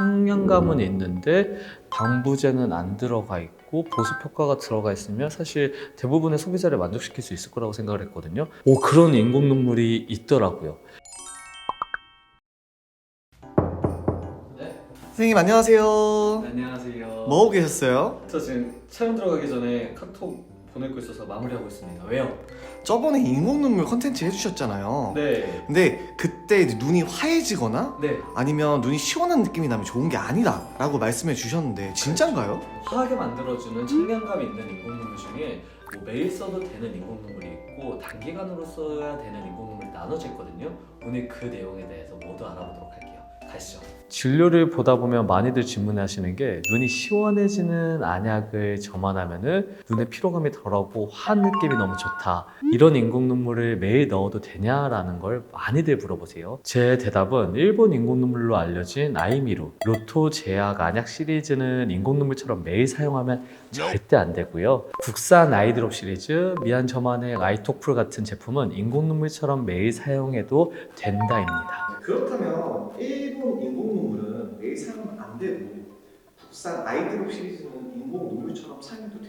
청량감은 있는데 방부제는 안 들어가 있고 보습 효과가 들어가 있으면 사실 대부분의 소비자를 만족시킬 수 있을 거라고 생각을 했거든요. 오 그런 인공 눈물이 있더라고요. 선생님 안녕하세요. 안녕하세요. 뭐 하고 계셨어요? 저 지금 촬영 들어가기 전에 카톡 보내고 있어서 마무리하고 있습니다. 왜요? 저번에 인공 눈물 컨텐츠 해주셨잖아요. 네. 근데 그때 이제 눈이 화해지거나 네. 아니면 눈이 시원한 느낌이 나면 좋은 게 아니다라고 말씀해 주셨는데 진짠가요? 화하게 만들어주는 청량감 있는 인공 눈물 중에 뭐 매일 써도 되는 인공 눈물이 있고 단기간으로 써야 되는 인공 눈물이 나눠져 있거든요. 오늘 그 내용에 대해서 모두 알아보도록 할게요. 가시죠. 진료를 보다 보면 많이들 질문하시는 게 눈이 시원해지는 안약을 점안하면은 눈의 피로감이 덜하고 환 느낌이 너무 좋다. 이런 인공 눈물을 매일 넣어도 되냐라는 걸 많이들 물어보세요. 제 대답은 일본 인공 눈물로 알려진 아이미루 로토 제약 안약 시리즈는 인공 눈물처럼 매일 사용하면 절대 안 되고요. 국산 아이드롭 시리즈, 미안 저만의 아이톡풀 같은 제품은 인공 눈물처럼 매일 사용해도 된다입니다. 그렇다면 일본 안 되고 국산 아이드롭 시리즈는 인공 이유가 뭔가요?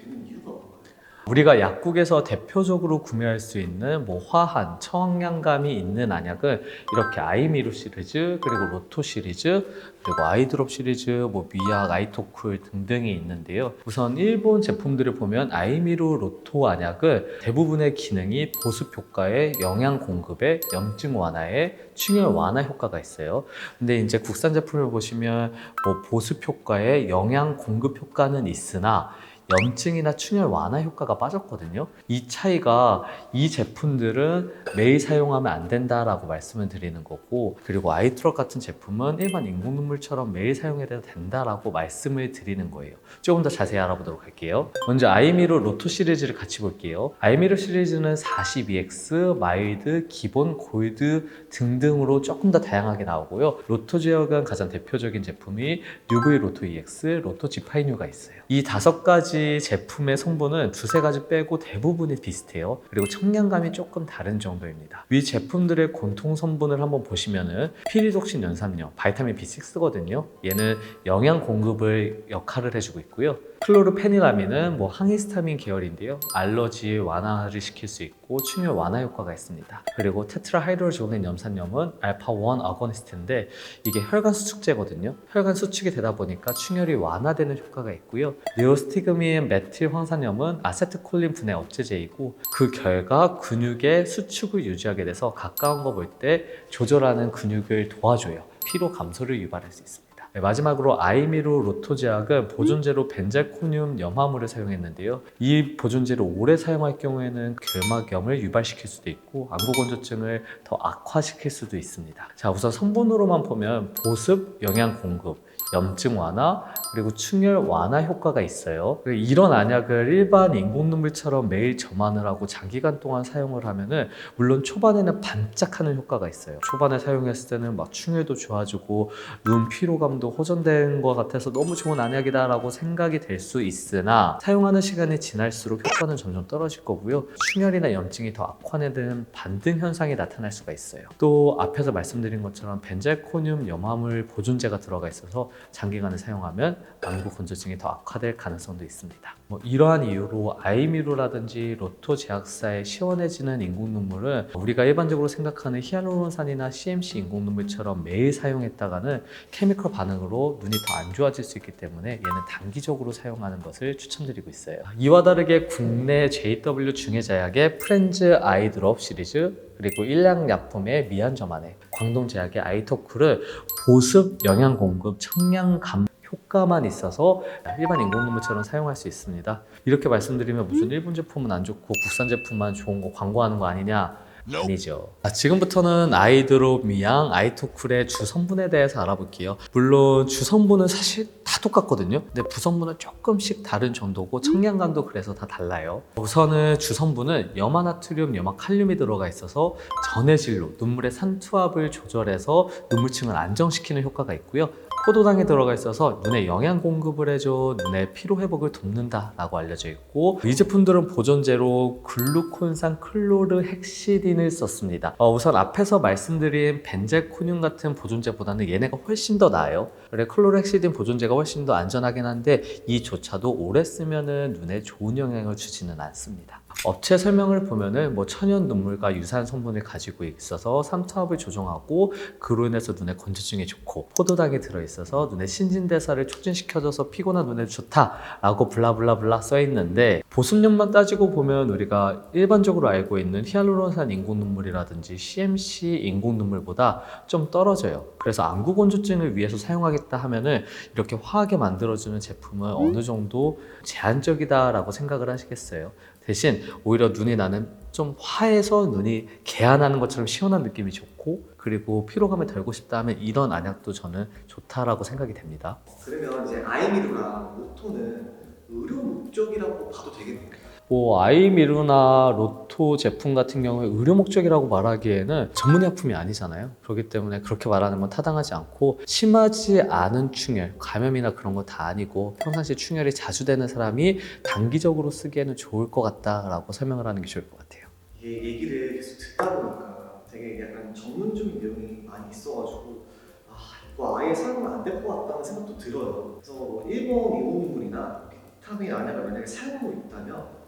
우리가 약국에서 대표적으로 구매할 수 있는 뭐 화한, 청량감이 있는 안약은 이렇게 아이미루 시리즈, 그리고 로토 시리즈, 그리고 아이드롭 시리즈, 뭐 미약, 아이토쿨 등등이 있는데요. 우선 일본 제품들을 보면 아이미루 로토 안약은 대부분의 기능이 보습 효과에 영양 공급에 염증 완화에 충혈 완화 효과가 있어요. 근데 이제 국산 제품을 보시면 뭐 보습 효과에 영양 공급 효과는 있으나 염증이나 충혈 완화 효과가 빠졌거든요. 이 차이가 이 제품들은 매일 사용하면 안 된다라고 말씀을 드리는 거고 그리고 아이트럭 같은 제품은 일반 인공 눈물처럼 매일 사용해도 된다라고 말씀을 드리는 거예요. 조금 더 자세히 알아보도록 할게요. 먼저 아이미루 로토 시리즈를 같이 볼게요. 아이미루 시리즈는 42X, 마일드, 기본, 골드 등등으로 조금 더 다양하게 나오고요. 로토 지역은 가장 대표적인 제품이 UV 로토 EX, 로토 G8U가 있어요. 이 다섯 가지 제품의 성분은 두세 가지 빼고 대부분이 비슷해요. 그리고 청량감이 조금 다른 정도입니다. 위 제품들의 공통 성분을 한번 보시면은 피리독신 연산염, 바이타민 B6거든요. 얘는 영양 공급을 역할을 해주고 있고요. 클로르페니라민은 뭐 항히스타민 계열인데요. 알러지 완화를 시킬 수 있고 충혈 완화 효과가 있습니다. 그리고 테트라하이드로조겐 염산염은 알파1 아고니스트인데 이게 혈관 수축제거든요. 혈관 수축이 되다 보니까 충혈이 완화되는 효과가 있고요. 네오스티그민 메틸 황산염은 아세트콜린 분해 억제제이고 그 결과 근육의 수축을 유지하게 돼서 가까운 거 볼 때 조절하는 근육을 도와줘요. 피로 감소를 유발할 수 있습니다. 네, 마지막으로 아이미루 로토제약은 보존제로 벤잘코늄 염화물을 사용했는데요. 이 보존제를 오래 사용할 경우에는 결막염을 유발시킬 수도 있고 안구건조증을 더 악화시킬 수도 있습니다. 자, 우선 성분으로만 보면 보습, 영양 공급, 염증 완화 그리고 충혈 완화 효과가 있어요. 이런 안약을 일반 인공 눈물처럼 매일 점안을 하고 장기간 동안 사용을 하면은 물론 초반에는 반짝하는 효과가 있어요. 초반에 사용했을 때는 막 충혈도 좋아지고 눈 피로감도 호전된 것 같아서 너무 좋은 안약이다라고 생각이 될 수 있으나 사용하는 시간이 지날수록 효과는 점점 떨어질 거고요. 충혈이나 염증이 더 악화되는 반등 현상이 나타날 수가 있어요. 또 앞에서 말씀드린 것처럼 벤잘코늄 염화물 보존제가 들어가 있어서 장기간을 사용하면 안구 건조증이 더 악화될 가능성도 있습니다. 뭐 이러한 이유로 아이미루라든지 로토 제약사의 시원해지는 인공 눈물은 우리가 일반적으로 생각하는 히알루론산이나 CMC 인공 눈물처럼 매일 사용했다가는 케미컬 반응으로 눈이 더 안 좋아질 수 있기 때문에 얘는 단기적으로 사용하는 것을 추천드리고 있어요. 이와 다르게 국내 JW 중해제약의 프렌즈 아이드롭 시리즈 그리고 일량약품의 미안저만의 광동제약의 아이토쿨을 보습, 영양 공급, 청량감 효과만 있어서 일반 인공 눈물처럼 사용할 수 있습니다. 이렇게 말씀드리면 무슨 일본 제품은 안 좋고 국산 제품만 좋은 거 광고하는 거 아니냐? 아니죠. 아, 지금부터는 아이드롭, 미양, 아이토쿨의 주 성분에 대해서 알아볼게요. 물론 주 성분은 사실 다 똑같거든요. 근데 부성분은 조금씩 다른 정도고 청량감도 그래서 다 달라요. 우선은 주 성분은 염화나트륨, 염화칼륨이 들어가 있어서 전해질로 눈물의 산투압을 조절해서 눈물층을 안정시키는 효과가 있고요. 포도당이 들어가 있어서 눈에 영양 공급을 해줘 눈의 피로 회복을 돕는다라고 알려져 있고 이 제품들은 보존제로 글루콘산 클로르 헥시딘을 썼습니다. 어, 우선 앞에서 말씀드린 벤제코늄 같은 보존제보다는 얘네가 훨씬 더 나아요. 그래 클로르 헥시딘 보존제가 훨씬 더 안전하긴 한데 이조차도 오래 쓰면은 눈에 좋은 영향을 주지는 않습니다. 업체 설명을 보면은 뭐 천연 눈물과 유사한 성분을 가지고 있어서 삼투압을 조정하고 그로 인해서 눈의 건조증에 좋고 포도당이 들어있어서 눈의 신진대사를 촉진시켜줘서 피곤한 눈에 좋다라고 블라블라블라 써있는데 보습력만 따지고 보면 우리가 일반적으로 알고 있는 히알루론산 인공 눈물이라든지 CMC 인공 눈물보다 좀 떨어져요. 그래서 안구 건조증을 위해서 사용하겠다 하면은 이렇게 화하게 만들어주는 제품은 어느 정도 제한적이다라고 생각을 하시겠어요. 대신 오히려 눈이 나는 좀 화해서 눈이 개안하는 것처럼 시원한 느낌이 좋고 그리고 피로감을 덜고 싶다 하면 이런 안약도 저는 좋다라고 생각이 됩니다. 그러면 이제 아이미루랑 로토는 의료 목적이라고 봐도 되겠네요. 뭐 아이미루나 로토 제품 같은 경우에 의료 목적이라고 말하기에는 전문의약품이 아니잖아요. 그렇기 때문에 그렇게 말하는 건 타당하지 않고 심하지 않은 충혈, 감염이나 그런 거 다 아니고 평상시 충혈이 자주 되는 사람이 단기적으로 쓰기에는 좋을 것 같다라고 설명을 하는 게 좋을 것 같아요. 이게 얘기를 계속 듣다 보니까 되게 약간 전문적인 내용이 많이 있어가지고 아 이거 아예 사용하면 안될 것 같다는 생각도 들어요. 그래서 뭐 일본 인공눈물이나 비타민 안약을 만약에 사용하고 있다면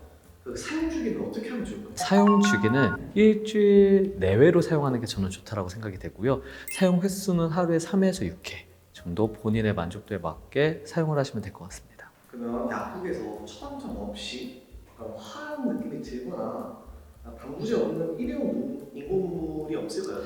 그 사용 주기는 어떻게 하면 좋을까요? 사용 주기는 일주일 내외로 사용하는 게 저는 좋다라고 생각이 되고요. 사용 횟수는 하루에 3회에서 6회 정도 본인의 만족도에 맞게 사용을 하시면 될 것 같습니다. 그러면 약국에서 처방전 없이 약간 화한 느낌이 들거나 방부제 없는 일회용 인공물이 없을까요?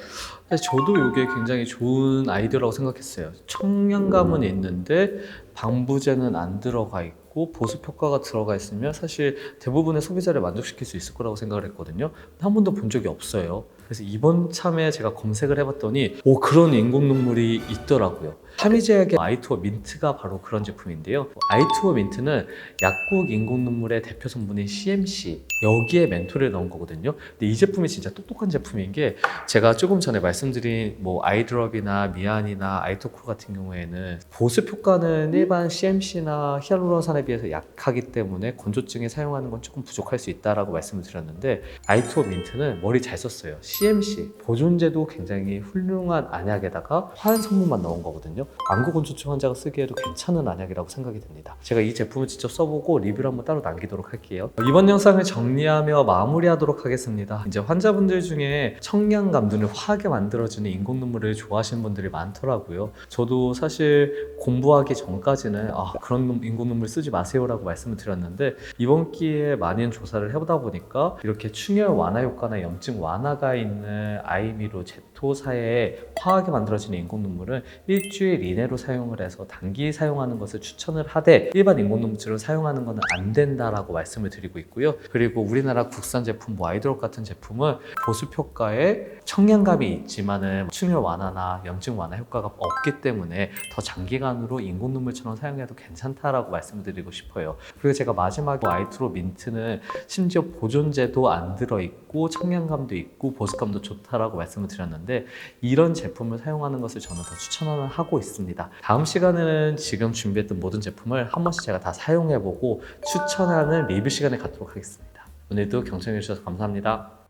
사실 저도 이게 굉장히 좋은 아이디어라고 생각했어요. 청량감은 있는데 방부제는 안 들어가 있고 보습 효과가 들어가 있으면 사실 대부분의 소비자를 만족시킬 수 있을 거라고 생각을 했거든요. 한 번도 본 적이 없어요. 그래서 이번 참에 제가 검색을 해봤더니 오 그런 인공 눈물이 있더라고요. 하미제약의 아이투어 민트가 바로 그런 제품인데요. 아이투어 민트는 약국 인공 눈물의 대표 성분인 CMC 여기에 멘토를 넣은 거거든요. 근데 이 제품이 진짜 똑똑한 제품인 게 제가 조금 전에 말씀드린 뭐 아이드롭이나 미안이나 아이토쿨 같은 경우에는 보습 효과는 일반 CMC나 히알루론산에 비해서 약하기 때문에 건조증에 사용하는 건 조금 부족할 수 있다라고 말씀을 드렸는데 아이투어 민트는 머리 잘 썼어요. CMC 보존제도 굉장히 훌륭한 안약에다가 화한 성분만 넣은 거거든요. 안구 건조증 환자가 쓰기에도 괜찮은 안약이라고 생각이 듭니다. 제가 이 제품을 직접 써보고 리뷰를 한번 따로 남기도록 할게요. 이번 영상을 정리하며 마무리하도록 하겠습니다. 이제 환자분들 중에 청량감 눈을 화하게 만들어주는 인공 눈물을 좋아하시는 분들이 많더라고요. 저도 사실 공부하기 전까지는 아, 그런 놈- 인공 눈물 쓰지 마세요라고 말씀을 드렸는데 이번 기회에 많은 조사를 해보다 보니까 이렇게 충혈 완화 효과나 염증 완화가 있는 아이미로 제 토사에 화하게 만들어지는 인공 눈물은 일주일 이내로 사용을 해서 단기 사용하는 것을 추천을 하되 일반 인공 눈물을 사용하는 것은 안 된다라고 말씀을 드리고 있고요. 그리고 우리나라 국산 제품 뭐 아이드롭 같은 제품은 보습 효과에 청량감이 있지만은 충혈 완화나 염증 완화 효과가 없기 때문에 더 장기간으로 인공 눈물처럼 사용해도 괜찮다라고 말씀을 드리고 싶어요. 그리고 제가 마지막에 아이트로 민트는 심지어 보존제도 안 들어있고 청량감도 있고 보습감도 좋다라고 말씀을 드렸 는데 이런 제품을 사용하는 것을 저는 더 추천을 하고 있습니다. 다음 시간에는 지금 준비했던 모든 제품을 한 번씩 제가 다 사용해보고 추천하는 리뷰 시간을 갖도록 하겠습니다. 오늘도 경청해 주셔서 감사합니다.